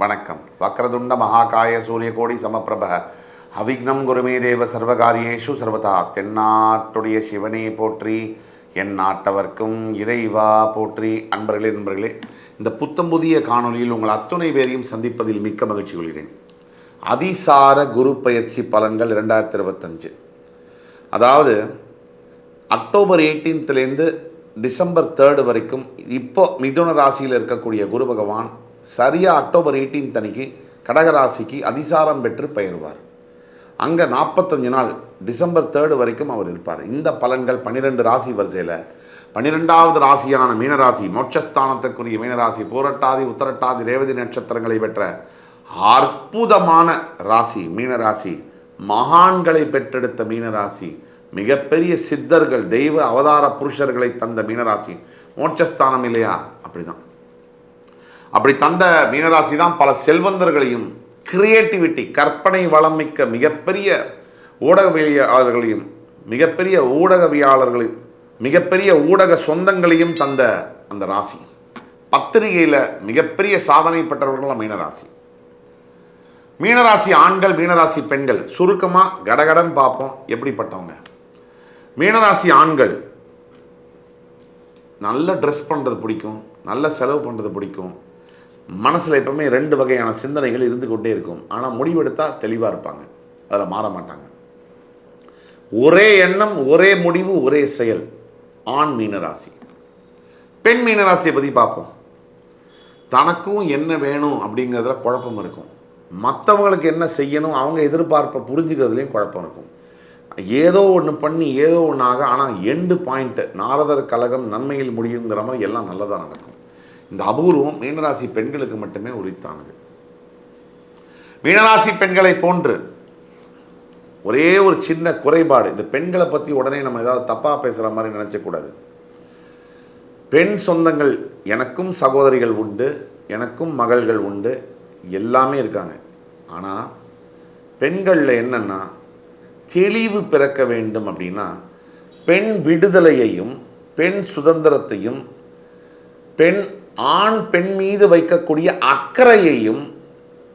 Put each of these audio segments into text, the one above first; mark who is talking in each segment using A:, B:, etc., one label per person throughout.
A: வணக்கம். வக்ரதுண்ட மகாகாய சூரியகோடி சமப்பிரப அவிக்னம் குருமே தேவ சர்வகாரியேஷு சர்வதா. தென்னாட்டுடைய சிவனே போற்றி என் நாட்டவர்க்கும் இறைவா போற்றி. அன்பர்களே நண்பர்களே இந்த புத்தம் புதிய காணொலியில் உங்கள் அத்துணை பேரையும் சந்திப்பதில் மிக்க மகிழ்ச்சி கொள்கிறேன். அதிசார குரு பயிற்சி பலன்கள் இரண்டாயிரத்தி இருபத்தஞ்சு. அதாவது அக்டோபர் எயிட்டீன்த்துலேருந்து டிசம்பர் தேர்டு வரைக்கும் இப்போ மிதுன ராசியில் இருக்கக்கூடிய குரு பகவான் சரியாக அக்டோபர் 18th அன்னைக்கு கடகராசிக்கு அதிசாரம் பெற்று பெயர்வார். அங்கே நாற்பத்தஞ்சு நாள் டிசம்பர் தேர்டு வரைக்கும் அவர் இருப்பார். இந்த பலன்கள் பன்னிரெண்டு ராசி வரிசையில் பன்னிரெண்டாவது ராசியான மீனராசி மோட்சஸ்தானத்துக்குரிய மீனராசி பூரட்டாதி உத்தரட்டாதி ரேவதி நட்சத்திரங்களை பெற்ற அற்புதமான ராசி மீனராசி மகான்களை பெற்றெடுத்த மீனராசி மிகப்பெரிய சித்தர்கள் தெய்வ அவதார புருஷர்களை தந்த மீனராசி மோட்சஸ்தானம் இல்லையா? அப்படிதான். அப்படி தந்த மீனராசி தான் பல செல்வந்தர்களையும் கிரியேட்டிவிட்டி கற்பனை வளம் மிக்க மிகப்பெரிய ஊடகவியலாளர்களையும் மிகப்பெரிய ஊடகவியாளர்களையும் மிகப்பெரிய ஊடக சொந்தங்களையும் தந்த அந்த ராசி. பத்திரிகையில் மிகப்பெரிய சாதனை பெற்றவர்கள் மீனராசி. மீனராசி ஆண்கள் மீனராசி பெண்கள் சுருக்கமாக கடகடன் பார்ப்போம் எப்படிப்பட்டவங்க? மீனராசி ஆண்கள் நல்ல ட்ரெஸ் பண்ணுறது பிடிக்கும் நல்ல செலவு பண்ணுறது பிடிக்கும் மனசில் எப்பவுமே ரெண்டு வகையான சிந்தனைகள் இருந்து கொண்டே இருக்கும். ஆனால் முடிவெடுத்தால் தெளிவாக இருப்பாங்க. அதில் மாற மாட்டாங்க. ஒரே எண்ணம் ஒரே முடிவு ஒரே செயல். ஆண் மீனராசி. பெண் மீனராசியை பற்றி பார்ப்போம். தனக்கும் என்ன வேணும் அப்படிங்கிறதுல குழப்பம் இருக்கும். மற்றவங்களுக்கு என்ன செய்யணும் அவங்க எதிர்பார்ப்பை புரிஞ்சுக்கிறதுலையும் குழப்பம் இருக்கும். ஏதோ ஒன்று பண்ணி ஏதோ ஒன்று ஆக ஆனால் எண்டு பாயிண்ட்டு நாரதர் கழகம் நன்மையில் முடியுங்கிற மாதிரி எல்லாம் நல்லதாக நடக்கும். இந்த அபூர்வம் மீனராசி பெண்களுக்கு மட்டுமே உரித்தானது. மீனராசி பெண்களை போன்று ஒரே ஒரு சின்ன குறைபாடு இந்த பெண்களை பற்றி உடனே நம்ம ஏதாவது தப்பாக பேசுகிற மாதிரி நினச்சக்கூடாது பெண் சொந்தங்கள் எனக்கும் சகோதரிகள் உண்டு எனக்கும் மகள்கள் உண்டு எல்லாமே இருக்காங்க. ஆனால் பெண்களில் என்னென்னா தெளிவு பிறக்க வேண்டும் அப்படின்னா பெண் விடுதலையையும் பெண் சுதந்திரத்தையும் பெண் ஆண் பெண் மீது வைக்கக்கூடிய அக்கறையையும்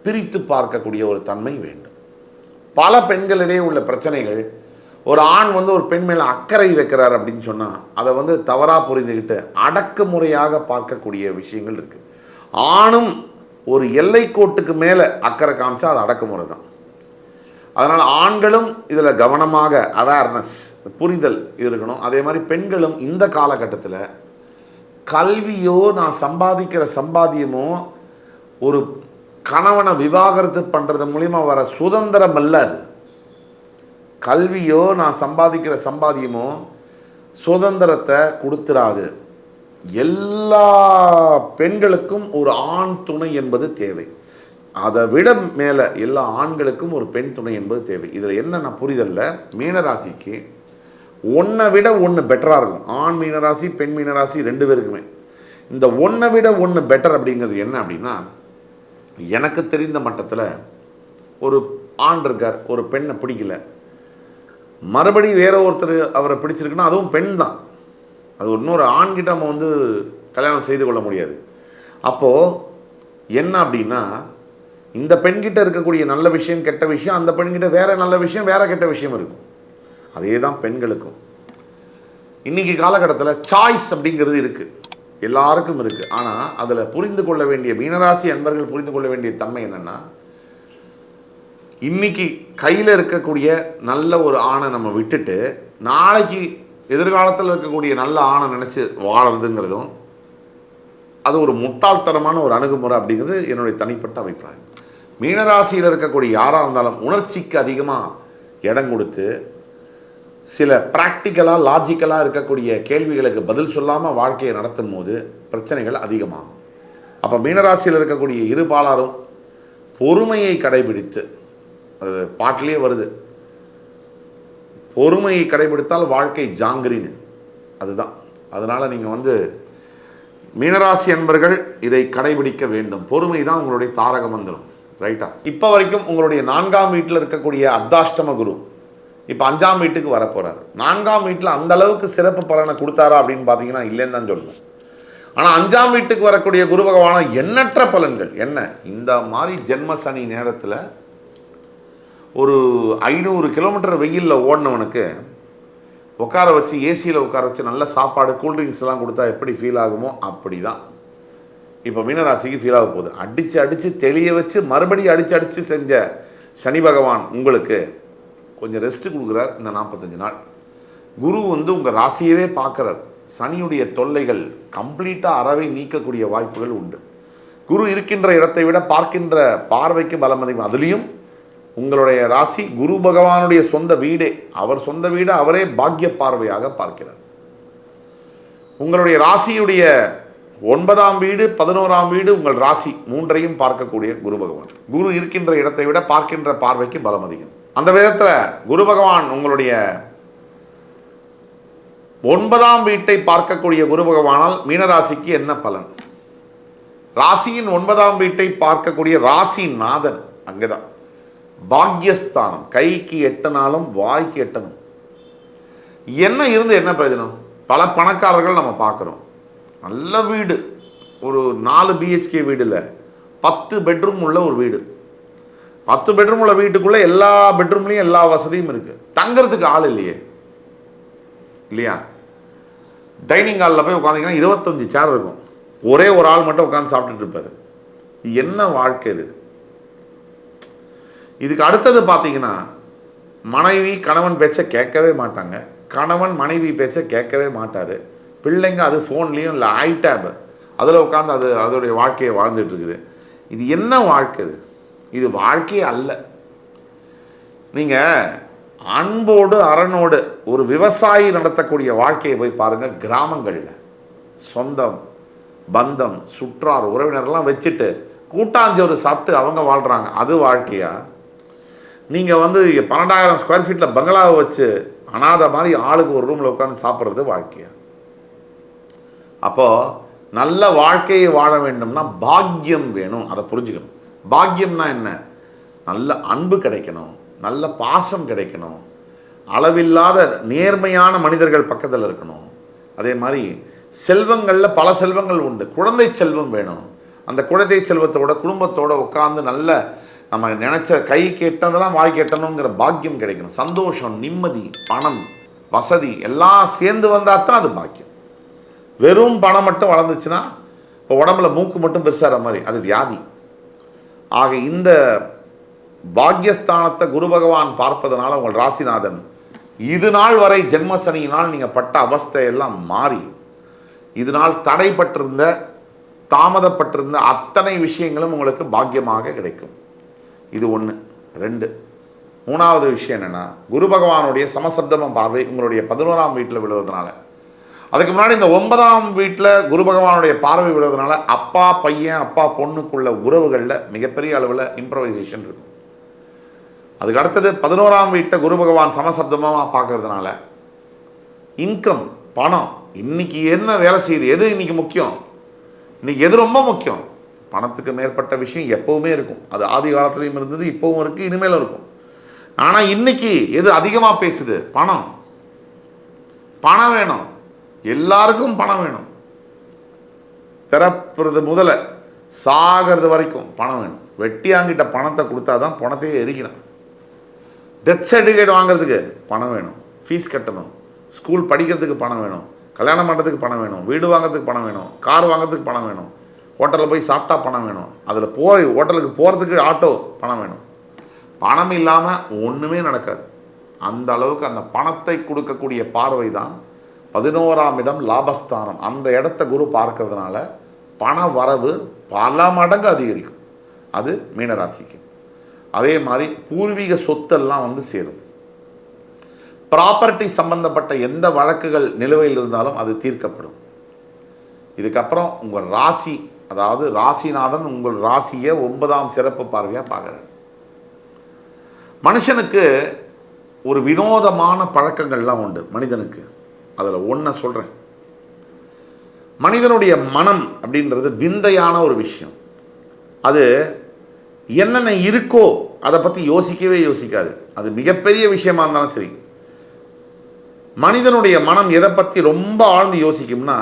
A: பிரித்து பார்க்கக்கூடிய ஒரு தன்மை வேண்டும். பல பெண்களிடையே உள்ள பிரச்சனைகள் ஒரு ஆண் வந்து ஒரு பெண் மேலே அக்கறை வைக்கிறார் அப்படின்னு சொன்னால் அதை வந்து தவறாக புரிந்துக்கிட்டு அடக்குமுறையாக பார்க்கக்கூடிய விஷயங்கள் இருக்குது ஆணும் ஒரு எல்லைக்கோட்டுக்கு மேலே அக்கறை காமிச்சா அது அடக்குமுறை தான். அதனால் ஆண்களும் இதில் கவனமாக அவேர்னஸ் புரிதல் இருக்கணும். அதே மாதிரி பெண்களும் இந்த காலகட்டத்தில் கல்வியோ நான் சம்பாதிக்கிற சம்பாதியமோ ஒரு கணவனை விவாகரத்து பண்ணுறது மூலிமா வர சுதந்திரம் அல்ல அது. கல்வியோ நான் சம்பாதிக்கிற சம்பாதியமோ சுதந்திரத்தை கொடுத்துடாது. எல்லா பெண்களுக்கும் ஒரு ஆண் துணை என்பது தேவை. அதை விட மேலே எல்லா ஆண்களுக்கும் ஒரு பெண் துணை என்பது தேவை. இதில் என்னென்ன புரிதல்ல? மீனராசிக்கு ஒன்றை விட ஒன்று பெட்டராக இருக்கும். ஆண் மீனராசி பெண் மீனராசி ரெண்டு பேருக்குமே. இந்த ஒன்றை விட ஒன்று பெட்டர் அப்படிங்கிறது என்ன அப்படின்னா எனக்கு தெரிந்த மட்டத்தில் ஒரு ஆண் இருக்கார் ஒரு பெண்ணை பிடிக்கல. மறுபடி வேற ஒருத்தர் அவரை பிடிச்சிருக்குன்னா அதுவும் பெண் தான். அது இன்னொரு ஆண்கிட்ட நம்ம வந்து கல்யாணம் செய்து கொள்ள முடியாது. அப்போது என்ன அப்படின்னா இந்த பெண்கிட்ட இருக்கக்கூடிய நல்ல விஷயம் கெட்ட விஷயம் அந்த பெண்கிட்ட வேற நல்ல விஷயம் வேறு கெட்ட விஷயம் இருக்கும். அதே தான் பெண்களுக்கும். இன்னைக்கு காலகட்டத்தில் சாய்ஸ் அப்படிங்கிறது இருக்குது எல்லாருக்கும் இருக்குது ஆனால் அதில் புரிந்து கொள்ள வேண்டிய மீனராசி அன்பர்கள் புரிந்து கொள்ள வேண்டிய தன்மை என்னென்னா இன்னைக்கு கையில் இருக்கக்கூடிய நல்ல ஒரு ஆணை நம்ம விட்டுட்டு நாளைக்கு எதிர்காலத்தில் இருக்கக்கூடிய நல்ல ஆணை நினச்சி வாழறதுங்கிறதும் அது ஒரு முட்டாள்தனமான ஒரு அணுகுமுறை அப்படிங்கிறது என்னுடைய தனிப்பட்ட அபிப்பிராயம். மீனராசியில் இருக்கக்கூடிய யாராக இருந்தாலும் உணர்ச்சிக்கு அதிகமாக இடம் கொடுத்து சில ப்ராக்டிக்கலாக லாஜிக்கலாக இருக்கக்கூடிய கேள்விகளுக்கு பதில் சொல்லாமல் வாழ்க்கையை நடத்தும் போது பிரச்சனைகள் அதிகமாகும். அப்போ மீனராசியில் இருக்கக்கூடிய இரு பாலாரும் பொறுமையை கடைபிடித்து அது பாட்டிலே வருது. பொறுமையை கடைபிடித்தால் வாழ்க்கை ஜாங்கிரின்னு. அதுதான். அதனால் நீங்கள் வந்து மீனராசி அன்பர்கள் இதை கடைபிடிக்க வேண்டும். பொறுமை தான் உங்களுடைய தாரக மந்திரம். ரைட்டா? இப்போ வரைக்கும் உங்களுடைய நான்காம் வீட்டில் இருக்கக்கூடிய அர்த்தாஷ்டம குரு. இப்போ அஞ்சாம் வீட்டுக்கு வரப்போகிறார் நான்காம் வீட்டில் அந்த அளவுக்கு சிறப்பு பலனை கொடுத்தாரா அப்படின்னு பார்த்தீங்கன்னா இல்லைன்னு தான் சொல்லுவேன் ஆனால் அஞ்சாம் வீட்டுக்கு வரக்கூடிய குரு பகவான எண்ணற்ற பலன்கள் என்ன? இந்த மாதிரி ஜென்ம சனி நேரத்தில் ஒரு ஐநூறு கிலோமீட்டர் வெயிலில் ஓடினவனுக்கு உட்கார வச்சு ஏசியில் உட்கார வச்சு நல்ல சாப்பாடு கூல்ட்ரிங்க்ஸ்லாம் கொடுத்தா எப்படி ஃபீல் ஆகுமோ? அப்படி தான் இப்போ மீனராசிக்கு ஃபீல் ஆக போகுது. அடித்து அடித்து தெளிய வச்சு மறுபடியும் அடித்து அடித்து செஞ்ச சனி பகவான் உங்களுக்கு கொஞ்சம் ரெஸ்ட் கொடுக்குறார் இந்த நாற்பத்தஞ்சு நாள். குரு வந்து உங்கள் ராசியவே பார்க்குறார். சனியுடைய தொல்லைகள் கம்ப்ளீட்டாக அறவை நீக்கக்கூடிய வாய்ப்புகள் உண்டு. குரு இருக்கின்ற இடத்தை விட பார்க்கின்ற பார்வைக்கு பலம் அதிகம். அதுலேயும் உங்களுடைய ராசி குரு பகவானுடைய சொந்த வீடே. அவர் சொந்த வீடு அவரே பாக்கிய பார்வையாக பார்க்கிறார். உங்களுடைய ராசியுடைய ஒன்பதாம் வீடு பதினோராம் வீடு உங்கள் ராசி மூன்றையும் பார்க்கக்கூடிய குரு பகவான். குரு இருக்கின்ற இடத்தை விட பார்க்கின்ற பார்வைக்கு பலம் அதிகம். அந்த விதத்தில் குரு பகவான் உங்களுடைய ஒன்பதாம் வீட்டை பார்க்கக்கூடிய குரு பகவானால் மீனராசிக்கு என்ன பலன்? ராசியின் ஒன்பதாம் வீட்டை பார்க்கக்கூடிய ராசி நாதன் அங்கதான். பாக்யஸ்தானம் கைக்கு எட்டனாலும் வாய்க்கு எட்டணும். என்ன இருந்து என்ன பிரயோஜனம்? பல பணக்காரர்கள் நம்ம பார்க்குறோம். நல்ல வீடு. ஒரு நாலு பிஹெச்கே வீடில் பத்து பெட்ரூம் உள்ள ஒரு வீடு. பத்து பெட்ரூம் உள்ள வீட்டுக்குள்ளே எல்லா பெட்ரூம்லேயும் எல்லா வசதியும் இருக்குது தங்கிறதுக்கு ஆள் இல்லையே. இல்லையா? டைனிங் ஹாலில் போய் உட்காந்திங்கன்னா இருபத்தஞ்சி சேர் இருக்கும். ஒரே ஒரு ஆள் மட்டும் உட்காந்து சாப்பிட்டுட்டு இருப்பார். என்ன வாழ்க்கை இது? இதுக்கு அடுத்தது பார்த்தீங்கன்னா மனைவி கணவன் பேச்சை கேட்கவே மாட்டாங்க. கணவன் மனைவி பேச்சை கேட்கவே மாட்டார். பிள்ளைங்க அது ஃபோன்லேயும் இல்லை ஐடேப் அதில் உட்காந்து அது அதோடைய வாழ்க்கையை வாழ்ந்துட்டு இருக்குது. இது என்ன வாழ்க்கை இது? இது வாழ்க்கையே அல்ல. நீங்கள் அன்போடு அரணோடு ஒரு விவசாயி நடத்தக்கூடிய வாழ்க்கையை போய் பாருங்கள் கிராமங்களில். சொந்தம் பந்தம் சுற்றார் உறவினர்லாம் வச்சுட்டு கூட்டாஞ்சோறு சாப்பிட்டு அவங்க வாழ்கிறாங்க அது வாழ்க்கையா? நீங்கள் வந்து பன்னெண்டாயிரம் ஸ்கொயர் ஃபீட்டில் பங்களாவை வச்சு அனாத மாதிரி ஆளுக்கு ஒரு ரூமில் உட்காந்து சாப்பிட்றது வாழ்க்கையா? அப்போது நல்ல வாழ்க்கையை வாழ வேண்டும்னா பாக்கியம் வேணும். அதை புரிஞ்சுக்கணும். பாக்கியம்னா என்ன? நல்ல அன்பு கிடைக்கணும் நல்ல பாசம் கிடைக்கணும் அளவில்லாத நேர்மையான மனிதர்கள் பக்கத்தில் இருக்கணும். அதே மாதிரி செல்வங்களில் பல செல்வங்கள் உண்டு. குழந்தை செல்வம் வேணும். அந்த குழந்தை செல்வத்தோட குடும்பத்தோடு உட்காந்து நல்ல நம்ம நினச்ச கை கேட்டதெல்லாம் வாய் கேட்டணுங்கிற பாக்கியம் கிடைக்கணும். சந்தோஷம் நிம்மதி பணம் வசதி எல்லாம் சேர்ந்து வந்தால் தான் அது பாக்கியம். வெறும் பணம் மட்டும் வளர்ந்துச்சுன்னா இப்போ உடம்புல மூக்கு மட்டும் பெருசாகிற மாதிரி அது வியாதி. ஆக இந்த பாக்யஸ்தானத்தை குரு பகவான் பார்ப்பதனால உங்கள் ராசிநாதன் இது நாள் வரை ஜென்மசனியினால் நீங்கள் பட்ட அவஸ்தையெல்லாம் மாறி இது நாள் தடைப்பட்டிருந்த தாமதப்பட்டிருந்த அத்தனை விஷயங்களும் உங்களுக்கு பாக்கியமாக கிடைக்கும். இது ஒன்று ரெண்டு மூணாவது விஷயம் என்னென்னா குரு பகவானுடைய சமசப்தம பார்வை உங்களுடைய பதினோராம் வீட்டில் விழுவதனால. அதுக்கு முன்னாடி இந்த ஒன்பதாம் வீட்டில் குரு பகவானுடைய பார்வை விடுறதுனால அப்பா பையன் அப்பா பொண்ணுக்குள்ள உறவுகளில் மிகப்பெரிய அளவில் இம்ப்ரவைசேஷன் இருக்கும். அதுக்கு அடுத்தது பதினோராம் வீட்டை குரு பகவான் சமசப்தமாக பார்க்கறதுனால இன்கம் பணம் இன்னைக்கு என்ன வேலை செய்யுது எது இன்னைக்கு முக்கியம்? இன்னைக்கு எது ரொம்ப முக்கியம்? பணத்துக்கு மேற்பட்ட விஷயம் எப்பவுமே இருக்கும். அது ஆதி காலத்துலேயும் இருந்தது இப்போவும் இருக்குது இனிமேலும் இருக்கும். ஆனால் இன்னைக்கு எது அதிகமாக பேசுது? பணம். பணம் வேணும். எல்லாருக்கும் பணம் வேணும். பிறப்புறது முதல்ல சாகிறது வரைக்கும் பணம் வேணும். வெட்டியாங்கிட்ட பணத்தை கொடுத்தா தான் பணத்தையே எரிக்கிறான். டெத் சர்டிஃபிகேட் வாங்குறதுக்கு பணம் வேணும். ஃபீஸ் கட்டணும். ஸ்கூல் படிக்கிறதுக்கு பணம் வேணும். கல்யாணம் பண்ணுறதுக்கு பணம் வேணும். வீடு வாங்குறதுக்கு பணம் வேணும். கார் வாங்குறதுக்கு பணம் வேணும். ஹோட்டலில் போய் சாப்பிட்டா பணம் வேணும். அதில் போய் ஹோட்டலுக்கு போகிறதுக்கு ஆட்டோ பணம் வேணும். பணம் இல்லாமல் ஒன்றுமே நடக்காது. அந்த அளவுக்கு அந்த பணத்தை கொடுக்கக்கூடிய பார்வை தான் பதினோராம் இடம் லாபஸ்தானம். அந்த இடத்த குரு பார்க்கறதுனால பண வரவு பல மடங்கு அதிகரிக்கும். அது மீனராசிக்கு. அதே மாதிரி பூர்வீக சொத்தெல்லாம் வந்து சேரும். ப்ராப்பர்ட்டி சம்பந்தப்பட்ட எந்த வழக்குகள் நிலுவையில் இருந்தாலும் அது தீர்க்கப்படும். இதுக்கப்புறம் உங்கள் ராசி அதாவது ராசிநாதன் உங்கள் ராசியை ஒன்பதாம் சிறப்பு பார்வையாக பார்க்குறாரு. மனுஷனுக்கு ஒரு வினோதமான பழக்கங்கள்லாம் உண்டு மனிதனுக்கு. அதில் ஒன்றை சொல்கிறேன் மனிதனுடைய மனம் அப்படின்றது விந்தையான ஒரு விஷயம். அது என்னென்ன இருக்கோ அதை பற்றி யோசிக்கவே யோசிக்காது. அது மிகப்பெரிய விஷயமா இருந்தாலும் சரி. மனிதனுடைய மனம் எதை பற்றி ரொம்ப ஆழ்ந்து யோசிக்கும்னா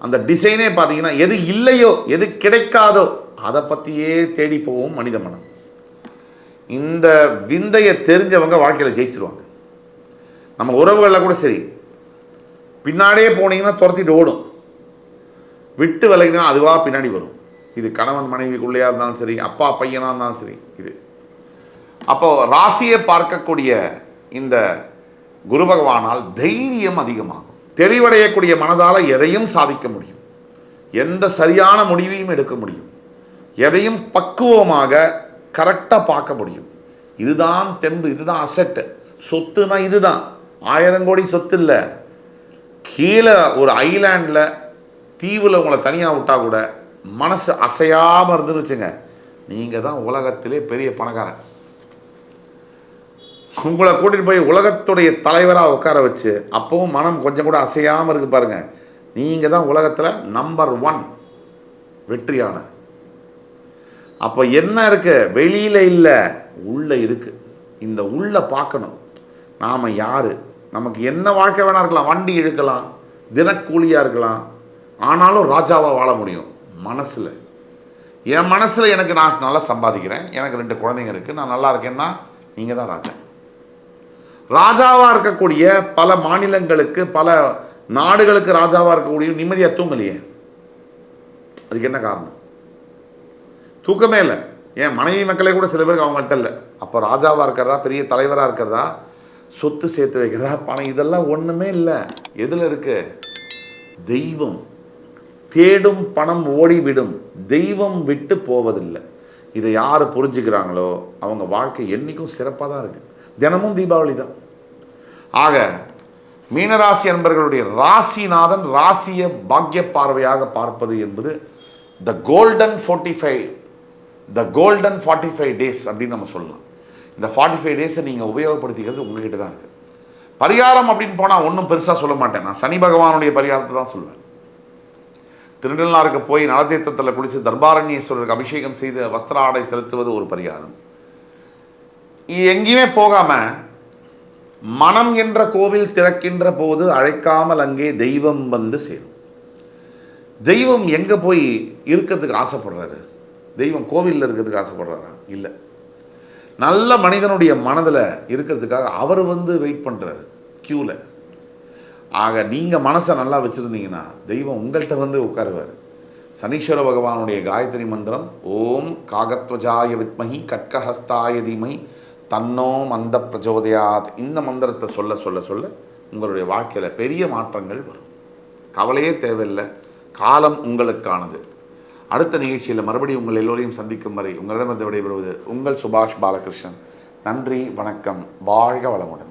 A: அந்த டிசைனே பார்த்தீங்கன்னா எது இல்லையோ எது கிடைக்காதோ அதை பற்றியே தேடி போகும் மனித மனம். இந்த விந்தையை தெரிஞ்சவங்க வாழ்க்கையில் ஜெயிச்சிருவாங்க. நம்ம உறவுகளில் கூட சரி பின்னாடியே போனீங்கன்னா துரத்திட்டு ஓடும். விட்டு விலகினா அதுவாக பின்னாடி வரும். இது கணவன் மனைவிக்குள்ளேயா இருந்தாலும் சரி அப்பா பையனாக இருந்தாலும் சரி இது. அப்போது ராசியை பார்க்கக்கூடிய இந்த குரு பகவானால் தைரியம் அதிகமாகும். தெளிவடையக்கூடிய மனதால் எதையும் சாதிக்க முடியும். எந்த சரியான முடிவையும் எடுக்க முடியும். எதையும் பக்குவமாக கரெக்டாக பார்க்க முடியும். இதுதான் தெம்பு இதுதான் அசட்டு சொத்துனா இதுதான். ஆயிரம் கோடி சொத்து இல்லை. கீழே ஒரு ஐலாண்டில் தீவில் உங்களை தனியாக விட்டால் கூட மனசு அசையாமல் இருந்துன்னு வச்சுங்க. நீங்கள் தான் உலகத்திலே பெரிய பணக்காரன். உங்களை கூட்டிகிட்டு போய் உலகத்துடைய தலைவராக உட்கார வச்சு அப்பவும் மனம் கொஞ்சம் கூட அசையாமல் இருக்கு பாருங்கள் நீங்கள் தான் உலகத்தில் நம்பர் ஒன் வெற்றியான அப்போ என்ன இருக்குது வெளியில் இல்லை உள்ளே இருக்குது இந்த உள்ள பார்க்கணும். நாம் யார்? நமக்கு என்ன வாழ்க்கை வேணா இருக்கலாம். வண்டி இழுக்கலாம் தினக்கூலியாக இருக்கலாம். ஆனாலும் ராஜாவாக வாழ முடியும். மனசில். என் மனசில் எனக்கு நான் நல்லா சம்பாதிக்கிறேன். எனக்கு ரெண்டு குழந்தைங்க இருக்குது நான் நல்லா இருக்கேன்னா நீங்கள் தான் ராஜா. ராஜாவாக இருக்கக்கூடிய பல மாநிலங்களுக்கு பல நாடுகளுக்கு ராஜாவாக இருக்கக்கூடிய நிம்மதியாக தூங்கலையே. அதுக்கு என்ன காரணம்? தூக்கமே இல்லை. என் மனைவி மக்களே கூட சில பேருக்கு அவங்கள்ட்ட இல்லை. அப்போ ராஜாவாக இருக்கிறதா பெரிய தலைவராக இருக்கிறதா? சொத்து சேர்த்து வைக்கிறதா. பணம் இதெல்லாம் ஒன்றுமே இல்லை. எதில் இருக்கு? தெய்வம். தேடும் பணம் ஓடிவிடும். தெய்வம் விட்டு போவதில்லை. இதை யார் புரிஞ்சுக்கிறாங்களோ அவங்க வாழ்க்கை என்றைக்கும் சிறப்பாக தான் இருக்குது தினமும் தீபாவளி தான். ஆக மீனராசி அன்பர்களுடைய ராசிநாதன் ராசியை பாக்கிய பார்வையாக பார்ப்பது என்பது the golden forty five the golden forty five days அப்படின்னு நம்ம சொல்லலாம். இந்த ஃபார்ட்டி ஃபைவ் டேஸை நீங்கள் உபயோகப்படுத்திக்கிறது உங்ககிட்ட தான் இருக்குது பரிகாரம் அப்படின்னு போனால் ஒன்றும் பெருசாக சொல்ல மாட்டேன். நான் சனி பகவானுடைய பரிகாரத்தை தான் சொல்லுவேன் திருநெல்வேலிக்கு போய் நலத்தீர்த்தத்தில் குளித்து தர்பாரண்யேஸ்வரருக்கு அபிஷேகம் செய்து வஸ்திர ஆடை செலுத்துவது ஒரு பரிகாரம். எங்கேயுமே போகாமல் மனம் என்ற கோவில் திறக்கின்ற போது அழைக்காமல் அங்கே தெய்வம் வந்து சேரும். தெய்வம் எங்கே போய் இருக்கிறதுக்கு ஆசைப்படுறாரு? தெய்வம் கோவிலில் இருக்கிறதுக்கு ஆசைப்படுறாரா? இல்லை. நல்ல மனிதனுடைய மனதில் இருக்கிறதுக்காக அவர் வந்து வெயிட் பண்ணுறாரு க்யூவில் ஆக நீங்கள் மனசை நல்லா வச்சுருந்தீங்கன்னா தெய்வம் உங்கள்கிட்ட வந்து உட்காருவார். சனீஸ்வர பகவானுடைய காயத்ரி மந்திரம் ஓம் காகத்வஜாய வித்மஹி கட்கஹஸ்தாய தீமை தன்னோ மந்த பிரச்சோதயாத். இந்த மந்திரத்தை சொல்ல சொல்ல சொல்ல உங்களுடைய வாழ்க்கையில் பெரிய மாற்றங்கள் வரும். கவலையே தேவையில்லை. காலம் உங்களுக்கானது. அடுத்த நிகழ்ச்சியில் மறுபடியும் உங்கள் எல்லோரையும் சந்திக்கும் வரை உங்களிடமிருந்து விடைபெறுவது உங்கள் சுபாஷ் பாலகிருஷ்ணன். நன்றி வணக்கம் வாழ்க வளமுடன்.